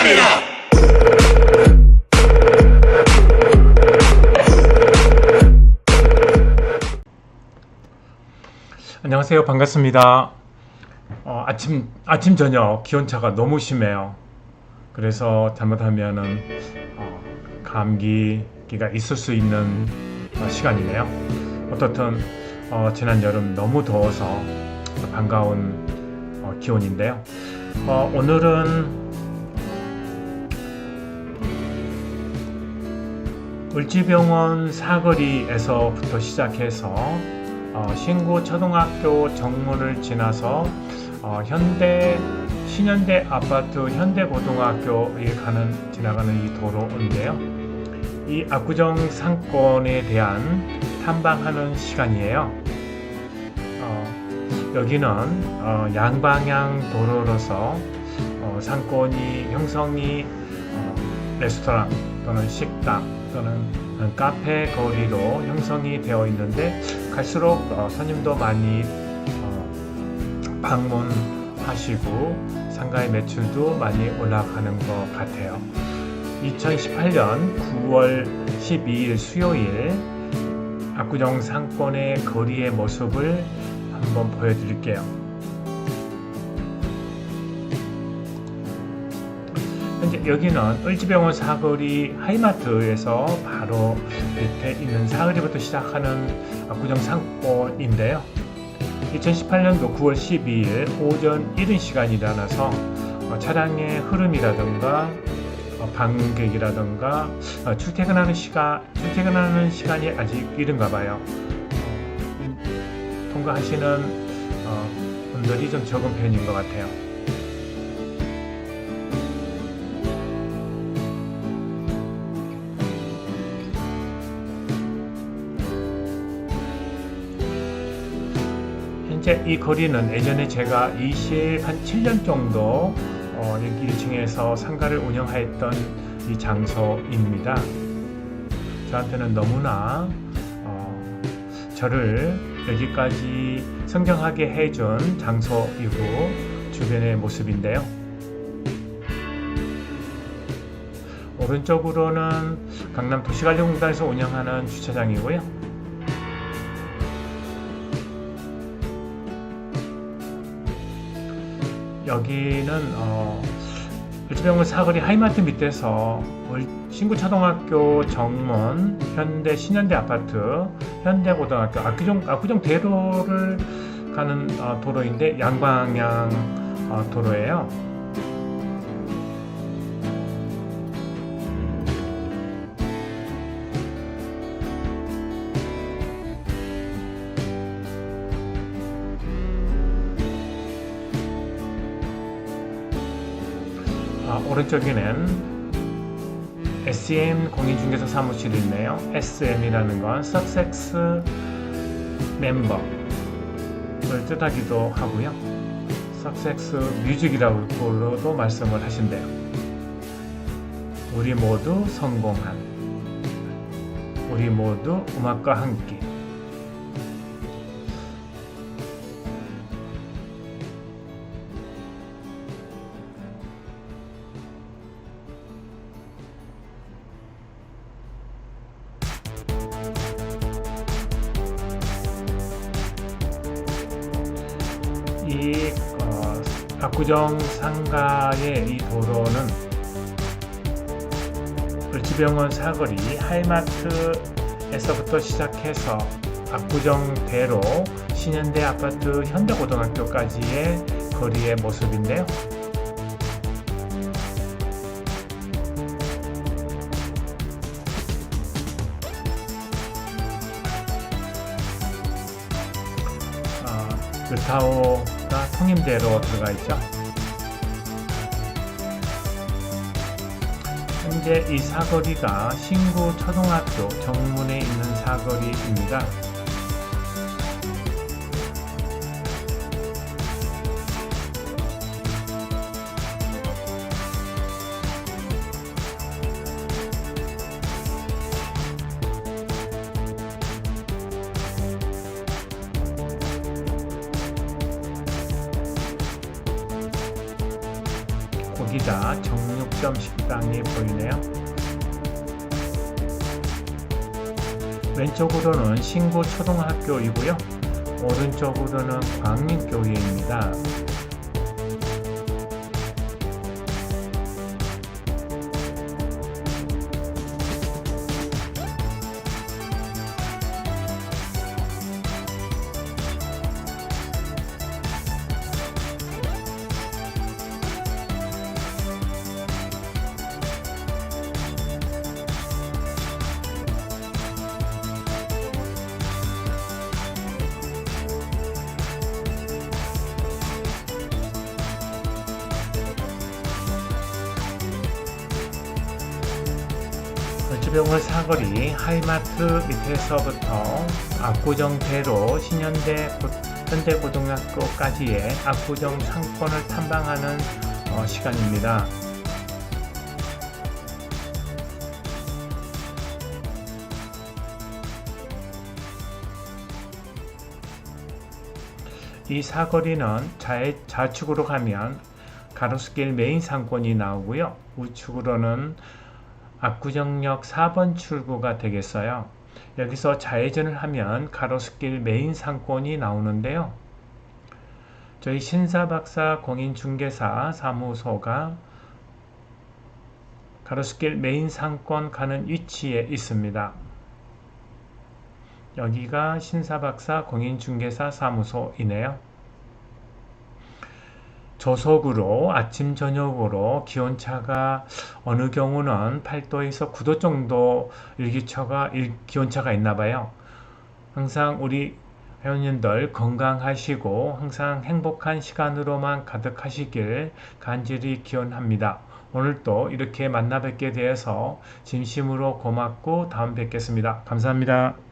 축하합니다. 안녕하세요. 반갑습니다. 어, 아침 아침 저녁 기온차가 너무 심해요. 그래서 잘못하면은 어, 감기가 있을 수 있는 어, 시간이네요. 어떻든 어, 지난 여름 너무 더워서 반가운 어, 기온인데요. 어, 오늘은 을지병원 사거리에서부터 시작해서 어, 신구 초등학교 정문을 지나서 어, 현대 신현대 아파트 현대고등학교에 가는 지나가는 이 도로인데요. 이 압구정 상권에 대한 탐방하는 시간이에요. 어, 여기는 어, 양방향 도로로서 어, 상권이 형성이 어, 레스토랑 또는 식당 또는 카페 거리로 형성이 되어 있는데 갈수록 어, 손님도 많이 어, 방문하시고 상가의 매출도 많이 올라가는 것 같아요. 2018년 9월 12일 수요일 압구정 상권의 거리의 모습을 한번 보여드릴게요. 현재 여기는 을지병원 사거리 하이마트에서 바로 밑에 있는 사거리부터 시작하는 압구정 상권인데요. 2018년도 9월 12일 오전 이른 시간이 일어나서 어, 차량의 흐름이라든가 어, 방객이라든가 어, 출퇴근하는 시간 출퇴근하는 시간이 아직 이른가 봐요. 어, 통과하시는 어, 분들이 좀 적은 편인 것 같아요. 현재 이 거리는 예전에 제가 20, 한 7년 정도 어, 여기 1층에서 상가를 운영하였던 이 장소입니다. 저한테는 너무나 어, 저를 여기까지 성장하게 해준 장소이고 주변의 모습인데요. 오른쪽으로는 강남 도시관리공단에서 운영하는 주차장이고요. 여기는 어, 을지병원 사거리 하이마트 밑에서 을- 신구초등학교 정문, 현대 신현대 아파트, 현대고등학교, 압구정 압구정 대로를 가는 어, 도로인데 양방향 어, 도로예요. 오른쪽에는 SEM 공인중개사 사무실이 있네요. SM이라는 건 Success 멤버를 뜻하기도 하고요. Success 뮤직이라고도 말씀을 하신대요. 우리 모두 성공한 우리 모두 음악과 함께 압구정 상가의 이 도로는 을지병원 사거리 하이마트에서부터 시작해서 압구정대로 신현대 아파트 현대고등학교까지의 거리의 모습인데요. 어, 을타오 가 성임대로 들어가 있죠. 현재 이 사거리가 신구 초등학교 정문에 있는 사거리입니다. 거기다 정육점 식당이 보이네요. 왼쪽으로는 신구 초등학교이고요. 오른쪽으로는 광민교회입니다. 을지병원 사거리 하이마트 밑에서부터 압구정대로 신현대 고- 현대고등학교까지의 압구정 상권을 탐방하는 어, 시간입니다. 이 사거리는 좌, 좌측으로 가면 가로수길 메인 상권이 나오고요. 우측으로는 압구정역 4번 출구가 되겠어요. 여기서 좌회전을 하면 가로수길 메인 상권이 나오는데요. 저희 신사박사 공인중개사 사무소가 가로수길 메인 상권 가는 위치에 있습니다. 여기가 신사박사 공인중개사 사무소이네요. 조석으로 아침 저녁으로 기온차가 어느 경우는 8도에서 9도 정도 일기차가 일, 기온차가 있나 봐요. 항상 우리 회원님들 건강하시고 항상 행복한 시간으로만 가득하시길 간절히 기원합니다. 오늘도 이렇게 만나 뵙게 되어서 진심으로 고맙고 다음 뵙겠습니다. 감사합니다.